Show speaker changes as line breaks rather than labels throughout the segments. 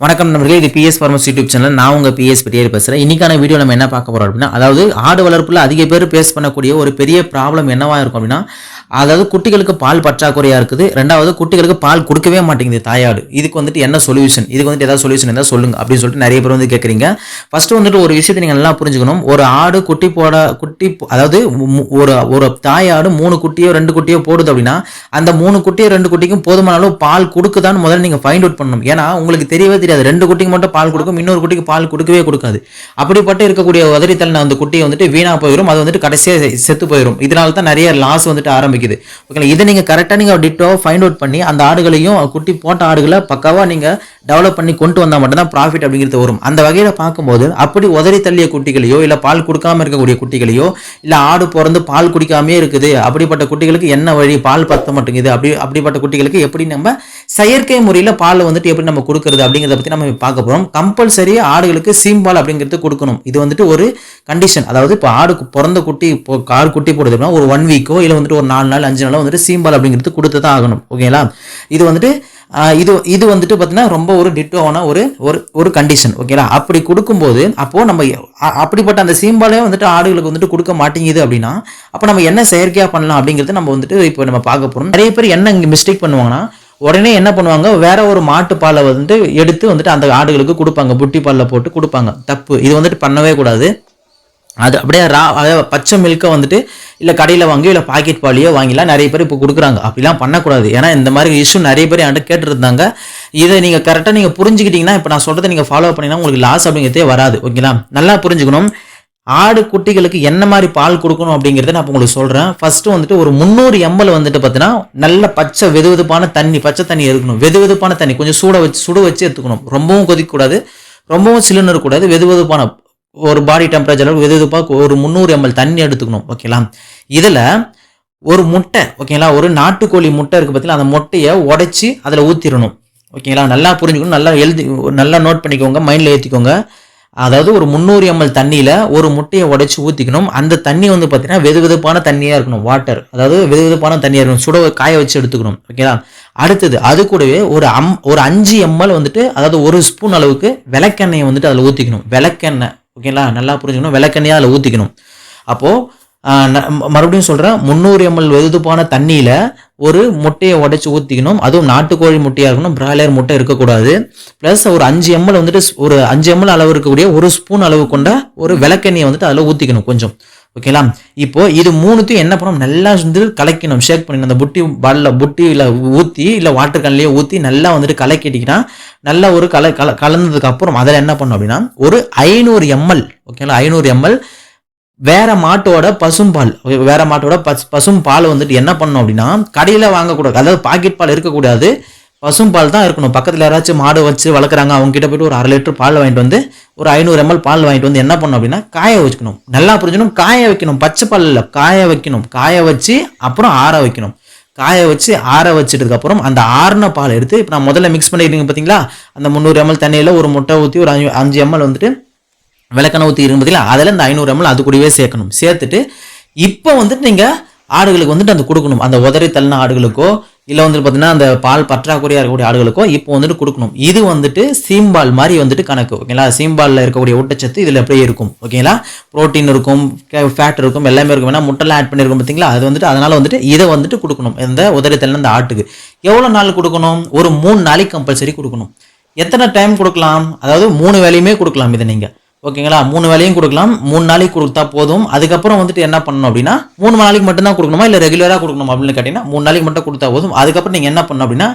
வணக்கம் நண்பர்களே இது பிஎஸ் ஃபார்மஸ் யூடியூப் சேனல் நான் உங்கள் பிஎஸ் பட்டியல் பேசுகிறேன் இன்னைக்கான வீடியோ நம்ம என்ன பார்க்க போகிறோம் அப்படின்னா அதாவது ஆடு வளர்ப்பில் அதிக பேர் பேஸ் பண்ணக்கூடிய ஒரு பெரிய ப்ராப்ளம் என்னவாக இருக்கும் அப்படின்னா அதாவது குட்டிகளுக்கு பால் பற்றாக்குறையாக இருக்குது. ரெண்டாவது குட்டிகளுக்கு பால் கொடுக்கவே மாட்டேங்குது தாயாடு. இதுக்கு வந்துட்டு என்ன சொல்யூஷன் இதுக்கு வந்துட்டு ஏதாவது சொல்யூஷன் இருந்தால் சொல்லுங்க அப்படின்னு சொல்லிட்டு நிறைய பேர் வந்து கேட்குறீங்க ஃபர்ஸ்ட் வந்துட்டு ஒரு விஷயத்தை நீங்கள் நல்லா புரிஞ்சுக்கணும். ஒரு ஆடு குட்டி போட குட்டி அதாவது மு- ஒரு ஒரு தாயாடு மூணு குட்டியோ ரெண்டு குட்டியோ போடுது அப்படின்னா அந்த மூணு குட்டியோ ரெண்டு குட்டிக்கும் போதுமான அளவு பால் கொடுக்குதான்னு முதல்ல நீங்கள் ஃபைண்ட் அவுட் பண்ணணும். ஏன்னா உங்களுக்கு தெரியவே தெரியாது. ரெண்டு குட்டிக்கு மட்டும் பால் கொடுக்கும் இன்னொரு குட்டிக்கு பால் கொடுக்கவே கொடுக்காது. அப்படிப்பட்ட இருக்கக்கூடிய உதறித்தல் அந்த குட்டியை வந்துட்டு வீணாக போயிடும் அது வந்துட்டு கடைசியாக செத்து போயிடும் இதனால தான் நிறைய லாஸ் வந்துட்டு ஆரம்பிக்குது. ஓகேங்களா இதை நீங்கள் கரெக்டாக நீங்கள் டிட்டோவாக ஃபைண்ட் அவுட் பண்ணி அந்த ஆடுகளையும் குட்டி போட்ட ஆடுகளை பக்காவாக நீங்கள் டெவலப் பண்ணி கொண்டு வந்தால் மட்டும்தான் ப்ராஃபிட் அப்படிங்கிறது வரும். அந்த வகையில் பார்க்கும்போது அப்படி உதறி தள்ளிய குட்டிகளையோ இல்லை பால் கொடுக்காம இருக்கக்கூடிய குட்டிகளையோ இல்லை ஆடு பிறந்து பால் குடிக்காமே இருக்குது அப்படிப்பட்ட குட்டிகளுக்கு என்ன வழி? பால் பத்த மாட்டேங்குது. அப்படி அப்படிப்பட்ட குட்டிகளுக்கு எப்படி நம்ம செயற்கை முறையில் பால் வந்துட்டு எப்படி நம்ம கொடுக்குறது அப்படிங்கிறத பற்றி நம்ம பார்க்க போகிறோம் கம்பல்சரி ஆடுகளுக்கு சீம்பால் அப்படிங்கிறது கொடுக்கணும். இது வந்துட்டு ஒரு கண்டிஷன் அதாவது இப்போ ஆடு பிறந்த குட்டி இப்போ ஆடு குட்டி போடுது ஒரு ஒன் வீக்கோ இல்லை வந்துட்டு ஒரு நாலு நாள் அஞ்சு நாளாக வந்துட்டு சீம்பால் அப்படிங்கிறது கொடுத்து தான் ஆகணும். ஓகேங்களா? இது வந்துட்டு இது இது வந்துட்டு பார்த்தீங்கன்னா ரொம்ப ஒரு டிட்டோவான ஒரு ஒரு ஒரு கண்டிஷன் ஓகேங்களா? அப்படி கொடுக்கும்போது அப்போது நம்ம அப்படிப்பட்ட அந்த சீம்பாலே வந்துட்டு ஆடுகளுக்கு வந்துட்டு கொடுக்க மாட்டேங்குது அப்படின்னா அப்போ நம்ம என்ன செயற்கையாக பண்ணலாம் அப்படிங்கிறது நம்ம வந்துட்டு இப்போ நம்ம பார்க்க போகிறோம் நிறைய பேர் என்ன இங்கே மிஸ்டேக் பண்ணுவாங்கன்னா உடனே என்ன பண்ணுவாங்க? வேற ஒரு மாட்டு பாலை வந்துட்டு எடுத்து வந்துட்டு அந்த ஆடுகளுக்கு கொடுப்பாங்க. புட்டி பாலில் போட்டு கொடுப்பாங்க. தப்பு. இது வந்துட்டு பண்ணவே கூடாது. அது அப்படியே ரா அதாவது பச்சை மில்க்கை வந்துட்டு இல்லை கடையில் வாங்கி இல்லை பாக்கெட் பாலியோ வாங்கிலாம் நிறைய பேர் இப்போ கொடுக்குறாங்க. அப்படிலாம் பண்ணக்கூடாது. ஏன்னா இந்த மாதிரி இஷ்யூ நிறைய பேர் என்கிட்ட கேட்டுருந்தாங்க. இதை நீங்கள் கரெக்டாக நீங்கள் புரிஞ்சுக்கிட்டிங்கன்னா இப்போ நான் சொல்கிறத நீங்கள் ஃபாலோ பண்ணிங்கன்னா உங்களுக்கு லாஸ் அப்படிங்கிறதே வராது. ஓகேங்களா நல்லா புரிஞ்சுக்கணும். ஆடு குட்டிகளுக்கு என்ன மாதிரி பால் கொடுக்கணும் அப்படிங்கிறத நான் இப்போ உங்களுக்கு சொல்கிறேன் ஃபஸ்ட்டு வந்துட்டு ஒரு முந்நூறு எம்எல் வந்துட்டு பார்த்தீங்கன்னா நல்ல பச்சை வெது வெதுப்பான தண்ணி பச்சை தண்ணி எடுக்கணும். வெது வெதுப்பான தண்ணி. கொஞ்சம் சூட வச்சு சுட வச்சு எடுத்துக்கணும். ரொம்பவும் கொதிக்கக்கூடாது. ரொம்பவும் சில்லுன்னு இருக்கக்கூடாது. வெது வெதுப்பான ஒரு பாடி டெம்பரேச்சர் அளவுக்கு வெது வெதுப்பாக ஒரு முந்நூறு எம்எல் தண்ணி எடுத்துக்கணும் ஓகேங்களா இதில் ஒரு முட்டை ஓகேங்களா ஒரு நாட்டுக்கோழி முட்டை இருக்குது பார்த்தீங்கன்னா அந்த முட்டையை உடைச்சி அதில் ஊற்றிடணும் ஓகேங்களா நல்லா புரிஞ்சுக்கணும் நல்லா எழுதி நல்லா நோட் பண்ணிக்கோங்க மைண்டில் ஏற்றிக்கோங்க அதாவது ஒரு முந்நூறு எம்எல் தண்ணியில் ஒரு முட்டையை உடைச்சி ஊற்றிக்கணும் அந்த தண்ணி வந்து பார்த்தீங்கன்னா வெது வெதுப்பான தண்ணியாக இருக்கணும் வாட்டர் அதாவது வெது வெதுப்பான தண்ணியாக இருக்கணும். சுட காய வச்சு எடுத்துக்கணும் ஓகேங்களா அடுத்தது அது கூடவே ஒரு அம் ஒரு அஞ்சு எம்எல் வந்துட்டு அதாவது ஒரு ஸ்பூன் அளவுக்கு விளக்கெண்ணெயை வந்துட்டு அதில் ஊற்றிக்கணும் விளக்கெண்ணெய். ஓகேங்களா? நல்லா புரிஞ்சுக்கணும். விளக்கண்ணியாக அதில் ஊற்றிக்கணும் அப்போது மறுபடியும் சொல்கிறேன் முந்நூறு எம்எல் வெதுப்பான தண்ணியில் ஒரு முட்டையை உடைச்சி ஊற்றிக்கணும் அதுவும் நாட்டுக்கோழி முட்டையாக இருக்கணும் பிராய்லர் முட்டை இருக்கக்கூடாது. ப்ளஸ் ஒரு அஞ்சு எம்எல் வந்துட்டு ஒரு அஞ்சு எம்எல் அளவு இருக்கக்கூடிய ஒரு ஸ்பூன் அளவு கொண்ட ஒரு விளக்கெண்ணியை வந்துட்டு அதில் ஊற்றிக்கணும் கொஞ்சம். ஓகேங்களா இப்போ இது மூணுத்தையும் என்ன பண்ணணும்? நல்லா வந்து கலக்கணும். ஷேக் பண்ணிக்கணும் அந்த புட்டி பாலில் புட்டியில் ஊற்றி இல்லை வாட்டர் கன்லேயே ஊற்றி நல்லா வந்துட்டு கலக்கிட்டிங்கன்னா நல்லா ஒரு கல கல கலந்ததுக்கு அப்புறம் அதில் என்ன பண்ணணும் அப்படின்னா ஒரு ஐநூறு எம்எல் ஓகேங்களா ஐநூறு எம்எல் வேற மாட்டோட பசும்பால் வேற மாட்டோட பஸ் பசும் பால் வந்துட்டு என்ன பண்ணணும் அப்படின்னா கடையில் வாங்கக்கூடாது. அதாவது பாக்கெட் பால் இருக்கக்கூடாது. பசும்பால் தான் இருக்கணும். பக்கத்தில் யாராச்சும் மாடு வச்சு வளர்க்குறாங்க அவங்க கிட்ட போயிட்டு ஒரு அரை லிட்டர் பால் வாங்கிட்டு வந்து ஒரு ஐநூறு எம்எல் பால் வாங்கிட்டு வந்து என்ன பண்ணணும் அப்படின்னா காய வச்சுக்கணும் நல்லா புரிஞ்சணும் காய வைக்கணும். பச்சை பால் இல்லை காய வைக்கணும். காய வச்சு அப்புறம் ஆற வைக்கணும். காய வச்சு ஆற வச்சிட்டதுக்கு அப்புறம் அந்த ஆறின பால் எடுத்து இப்போ நான் முதல்ல மிக்ஸ் பண்ணிக்கிறீங்க பார்த்தீங்களா அந்த முந்நூறு எம்எல் தண்ணியில் ஒரு முட்டை ஊற்றி ஒரு அஞ்சு அஞ்சு எம்எல் வந்துட்டு விளக்கெண்ணெய் ஊற்றி இருக்கும் பார்த்தீங்களா அதில் இந்த ஐநூறு எம்எல் அது கூடவே சேர்க்கணும். சேர்த்துட்டு இப்போ வந்துட்டு நீங்கள் ஆடுகளுக்கு வந்துட்டு அந்த கொடுக்கணும். அந்த உதறி தள்ளின ஆடுகளுக்கோ இல்லை வந்துட்டு பார்த்தீங்கன்னா அந்த பால் பற்றாக்குறையாக இருக்கக்கூடிய ஆடுகளுக்கோ இப்போ வந்துட்டு கொடுக்கணும். இது வந்துட்டு சீம்பால் மாதிரி வந்துட்டு கணக்கு ஓகேங்களா? சீம்பாலில் இருக்கக்கூடிய ஊட்டச்சத்து இதில் அப்படியே இருக்கும் ஓகேங்களா? ப்ரோட்டீன் இருக்கும் ஃபேட் இருக்கும் எல்லாமே இருக்கும். வேணால் முட்டைலாம் ஆட் பண்ணியிருக்கோம் பார்த்தீங்களா அது வந்துட்டு அதனால் வந்துட்டு இதை வந்துட்டு கொடுக்கணும். இந்த உதரத்தில் அந்த ஆட்டுக்கு. எவ்வளோ நாள் கொடுக்கணும்? ஒரு மூணு நாளைக்கு கம்பல்சரி கொடுக்கணும். எத்தனை டைம் கொடுக்கலாம்? அதாவது மூணு வேலையுமே கொடுக்கலாம் இதை நீங்கள் ஓகேங்களா? மூணு வேலையும் கொடுக்கலாம். மூணு நாளைக்கு கொடுத்தா போதும். அதுக்கப்புறம் வந்துட்டு என்ன பண்ணணும் அப்படின்னா மூணு நாளைக்கு மட்டும் தான் கொடுக்கணுமா? இல்லை ரெகுலராக கொடுக்கணும் அப்படின்னு கேட்டிங்கன்னா மூணு நாளைக்கு மட்டும் கொடுத்தா போதும். அதுக்கப்புறம் நீங்கள் என்ன பண்ணணும் அப்படின்னா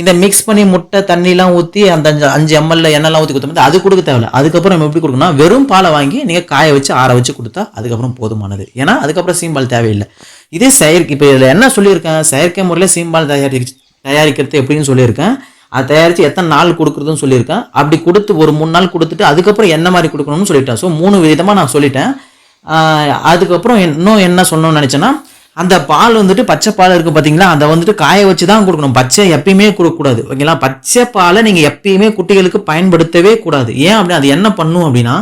இந்த மிக்ஸ் பண்ணி முட்டை தண்ணிலாம் ஊற்றி அந்த அஞ்சு அஞ்சு எம்எல்ல எண்ணெய்லாம் ஊற்றி கொடுத்தோம் அது கொடுக்க தேவையில்ல. அதுக்கப்புறம் நம்ம எப்படி கொடுக்கணும் வெறும் பாலை வாங்கி நீங்கள் காய வச்சு ஆற வச்சு கொடுத்தா அதுக்கப்புறம் போதுமானது. ஏன்னா அதுக்கப்புறம் சீம்பால் தேவையில்லை. இதே செயற்கை இப்போ இதில் என்ன சொல்லியிருக்கேன்? செயற்கை முறையில் சீம்பால் தயாரி தயாரிக்கிறது எப்படின்னு சொல்லியிருக்கேன். அதை தயாரித்து எத்தனை நாள் கொடுக்குறதுன்னு சொல்லியிருக்கேன். அப்படி கொடுத்து ஒரு மூணு நாள் கொடுத்துட்டு அதுக்கப்புறம் என்ன மாதிரி கொடுக்கணும்னு சொல்லிட்டேன். ஸோ மூணு விதமாக நான் சொல்லிட்டேன். அதுக்கப்புறம் இன்னும் என்ன சொல்லணும்னு நினச்சேன்னா அந்த பால் வந்துட்டு பச்சை பால் இருக்குது பார்த்தீங்களா அதை வந்துட்டு காய வச்சு தான் கொடுக்கணும். பச்சை எப்பயுமே கொடுக்கக்கூடாது. ஓகேங்களா? பச்சை பாலை நீங்கள் எப்பயுமே குட்டிகளுக்கு பயன்படுத்தவே கூடாது. ஏன் அப்படி அது என்ன பண்ணும் அப்படின்னா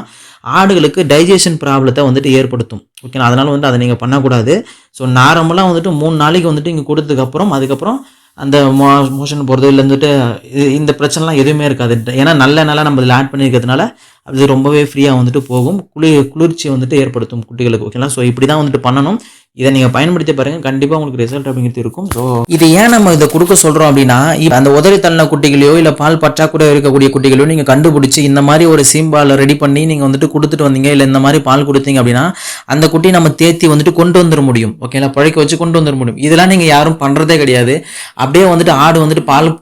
ஆடுகளுக்கு டைஜஷன் ப்ராப்ளத்தை வந்துட்டு ஏற்படுத்தும். ஓகேங்களா? அதனால் வந்து அதை நீங்கள் பண்ணக்கூடாது. ஸோ நார்மலாக வந்துட்டு மூணு நாளைக்கு வந்துட்டு இங்கே கொடுத்ததுக்கப்புறம் அதுக்கப்புறம் அந்த மோ மோஷன் போகிறது இல்லை வந்துட்டு இது- இந்த பிரச்சனைலாம் எதுவுமே இருக்காது. ஏன்னா நல்ல நல்லா நம்ம இதில் ஆட் பண்ணியிருக்கிறதுனால அது ரொம்பவே ஃப்ரீயாக வந்துட்டு போகும். குளிர் குளிர்ச்சி வந்துட்டு ஏற்படுத்தும் குட்டிகளுக்கு ஓகேங்களா ஸோ இப்படி தான் வந்துட்டு பண்ணணும். இதை நீங்கள் பயன்படுத்தி பாருங்க. கண்டிப்பாக உங்களுக்கு ரிசல்ட் அப்படிங்கிறது இருக்கும். ஸோ இது ஏன் நம்ம இதை கொடுக்க சொல்கிறோம் அப்படின்னா அந்த உதறி தள்ளின குட்டிகளையோ இல்லை பால் பற்றாக்குறை இருக்கக்கூடிய குட்டிகளையோ நீங்கள் கண்டுபிடிச்சி இந்த மாதிரி ஒரு சீம்பாலை ரெடி பண்ணி நீங்கள் வந்துட்டு கொடுத்துட்டு வந்தீங்க இல்லை இந்த மாதிரி பால் கொடுத்தீங்க அப்படின்னா அந்த குட்டி நம்ம தேத்தி வந்துட்டு கொண்டு வந்துட முடியும். ஓகேங்களா பழைக்க வச்சு கொண்டு வந்துட முடியும். இதெல்லாம் நீங்கள் யாரும் பண்ணுறதே கிடையாது. அப்படியே வந்துட்டு ஆடு வந்துட்டு பால்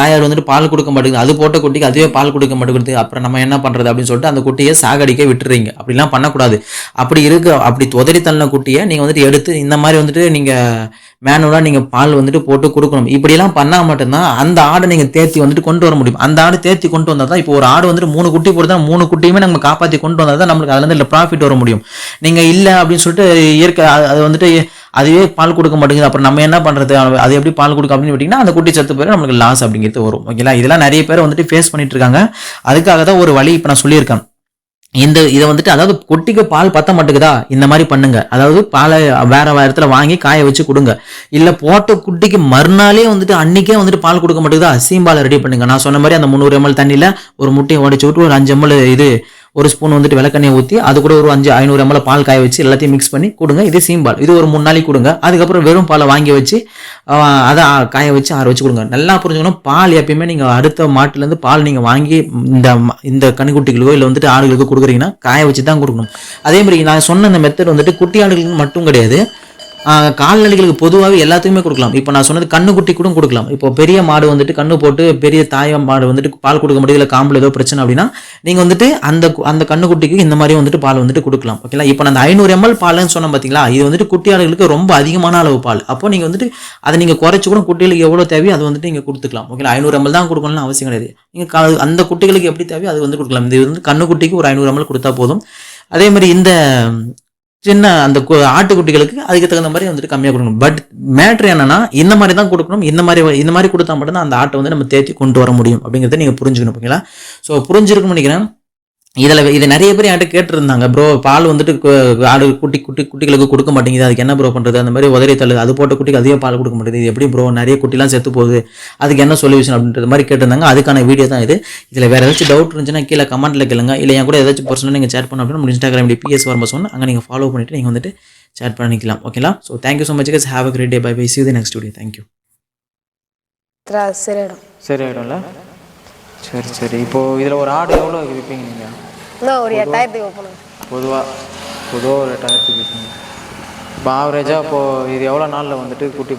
தாயார் வந்துட்டு பால் கொடுக்க மாட்டேங்குது. அது போட்ட குட்டிக்கு அதுவே பால் கொடுக்க மாட்டேங்குது. அப்புறம் நம்ம என்ன பண்ணுறது அப்படின்னு சொல்லிட்டு அந்த குட்டியை சாகடிக்க விட்டுறீங்க. அப்படிலாம் பண்ணக்கூடாது. அப்படி இருக்க. அப்படி உதறி தள்ளின குட்டியை நீங்கள் வந்துட்டு எடுத்து இந்த மாதிரி வந்துட்டு நீங்கள் மேனுவலாக நீங்கள் பால் வந்துட்டு போட்டு கொடுக்கணும். இப்படியெல்லாம் பண்ணால் மட்டும்தான் அந்த ஆடை நீங்கள் தேர்த்தி வந்துட்டு கொண்டு வர முடியும். அந்த ஆடு தேத்தி கொண்டு வந்தால் தான் இப்போ ஒரு ஆடு வந்துட்டு மூணு குட்டி போட்டு மூணு குட்டியுமே நம்ம காப்பாற்றி கொண்டு வந்தால் தான் நம்மளுக்கு அதுலேருந்து இல்லை ப்ராஃபிட் வர முடியும். நீங்கள் இல்லை அப்படின்னு சொல்லிட்டு இயற்கை அது- அது வந்துட்டு அதுவே பால் கொடுக்க மாட்டேங்குது. அப்புறம் நம்ம என்ன பண்ணுறது அது எப்படி பால் கொடுக்க அப்படின்னு விட்டிங்கன்னா அந்த குட்டி சத்து பேர் நம்மளுக்கு லாஸ் அப்படிங்கிறது வரும். ஓகேங்களா? இதெல்லாம் நிறைய பேர் வந்துட்டு ஃபேஸ் பண்ணிட்டு இருக்காங்க. அதுக்காக தான் ஒரு வழி இப்போ நான் சொல்லியிருக்கேன். இந்த இதை வந்துட்டு அதாவது குட்டிக்கு பால் பத்த மாட்டேங்குதா? இந்த மாதிரி பண்ணுங்க. அதாவது பாலை வேற வேற இடத்துல வாங்கி காய வச்சு கொடுங்க. இல்ல போட்ட குட்டிக்கு மறுநாளே வந்துட்டு அன்னைக்கே வந்துட்டு பால் கொடுக்க மாட்டேங்குதா? சீம்பாலை ரெடி பண்ணுங்க. நான் சொன்ன மாதிரி அந்த முந்நூறு எம்எல் தண்ணியில ஒரு முட்டையை உடைச்சு விட்டு ஒரு அஞ்சு எம்எல் இது ஒரு ஸ்பூன் வந்துட்டு விளக்கெண்ணெய் ஊற்றி அது கூட ஒரு அஞ்சு ஐநூறு எம்எல் பால் காய வச்சு எல்லாத்தையும் மிக்ஸ் பண்ணி கொடுங்க. இது சீம்பால் இது ஒரு மூணு நாளைக்கு கொடுங்க. அதுக்கப்புறம் வெறும் பாலை வாங்கி வச்சு அதை காய வச்சு ஆற வச்சு கொடுங்க. நல்லா புரிஞ்சுக்கணும். பால் எப்பயுமே நீங்கள் அடுத்த மாட்டுலேருந்து பால் நீங்கள் வாங்கி இந்த இந்த கன்னிக்குட்டிகளுக்கோ இல்லை வந்துட்டு ஆடுகளுக்கோ கொடுக்குறீங்கன்னா காய வச்சு தான் கொடுக்கணும். அதே மாதிரி நான் சொன்ன அந்த மெத்தட் வந்துட்டு குட்டி ஆடுகளுக்கு மட்டும் கிடையாது. கால்நடைகளுக்கு பொதுவாகவே எல்லாத்துக்குமே கொடுக்கலாம். இப்போ நான் சொன்னது கண்ணுக்குட்டி கூட கொடுக்கலாம். இப்போ பெரிய மாடு வந்துட்டு கண்ணு போட்டு பெரிய தாய மாடு வந்துட்டு பால் கொடுக்க முடியல காம்பில் ஏதோ பிரச்சனை அப்படின்னா நீங்கள் வந்துட்டு அந்த கு- அந்த கண்ணுக்குட்டிக்கு இந்த மாதிரி வந்துட்டு பால் வந்துட்டு கொடுக்கலாம். ஓகேங்களா இப்போ நான் அந்த ஐநூறு எம்எல் பால்னு சொன்னேன் பார்த்தீங்களா இது வந்துட்டு குட்டி ஆடுகளுக்கு ரொம்ப அதிகமான அளவு பால். அப்போ நீங்கள் வந்துட்டு அதை நீங்கள் குறைச்சி கூட குட்டிகளுக்கு எவ்வளோ தேவையோ அது வந்துட்டு நீங்கள் கொடுத்துக்கலாம். ஓகேங்களா ஐநூறு எம்எல் தான் கொடுக்கணும்னு அவசியம் கிடையாது. நீங்கள் அந்த குட்டிகளுக்கு எப்படி தேவையோ அது வந்து கொடுக்கலாம். இது வந்து கண்ணுக்குட்டிக்கு ஒரு ஐநூறு எம்எல் கொடுத்தா போதும். அதே மாதிரி இந்த சின்ன அந்த கு- ஆட்டுக்குட்டிகளுக்கு அதுக்கு தகுந்த மாதிரி வந்துட்டு கம்மியாக கொடுக்கணும். பட் மேட்ரு என்னன்னா இந்த மாதிரி தான் கொடுக்கணும் இந்த மாதிரி இந்த மாதிரி கொடுத்தா மட்டும்தான் அந்த ஆட்டை வந்து நம்ம தேத்தி கொண்டு வர முடியும். அப்படிங்கிறத நீங்கள் புரிஞ்சுக்கணும் ஓகேங்களா ஸோ புரிஞ்சிருக்கும்னு நினைக்கிறேன். இதில் இது நிறைய பேர் என்கிட்ட கேட்டிருந்தாங்க ப்ரோ பால் வந்துட்டு ஆடு குட்டி குட்டி குட்டிகளுக்கு கொடுக்க மாட்டேங்குது. அதுக்கு என்ன ப்ரோ பண்ணுறது அந்த மாதிரி உதறி தள்ளு. அது போட்ட குட்டிக்கு அதிக பால் கொடுக்க மாட்டேங்குது. இது எப்படி ப்ரோ நிறைய குட்டிலாம் செத்து போகுது. அதுக்கு என்ன சொல்யூஷன் அப்படின்றது மாதிரி கேட்டிருந்தாங்க. அதுக்கான வீடியோ தான் இது. இதில் வேறு ஏதாச்சும் டவுட் இருந்துச்சுன்னா கீழே கமெண்ட்டில் கேளுங்க. இல்லை என் கூட ஏதாச்சும் பர்சனலாக நீங்கள் சேட் பண்ண அப்படின்னா நம்ம இன்ஸ்டாகிராம் பிஎஸ் வரம்ப சொன்னால் அங்கே நீங்கள் ஃபாலோ பண்ணிவிட்டு நீங்கள் வந்துட்டு சேட் பண்ணிக்கலாம். ஓகேங்களா so thank you so much guys have a great day bye bye see the next video thank you
சரி ஆகிடும்ல சரி சரி. இப்போது இதில் ஒரு ஆடு எவ்வளோ விற்பீங்க நீங்கள்
இன்னும் ஒரு எட்டாயிரத்துக்கு வைப்பணும்
பொதுவாக பொதுவாக ஒரு எட்டாயிரத்துக்கு இப்போ ஆவரேஜாக இப்போது இது எவ்வளோ நாளில் வந்துட்டு குட்டி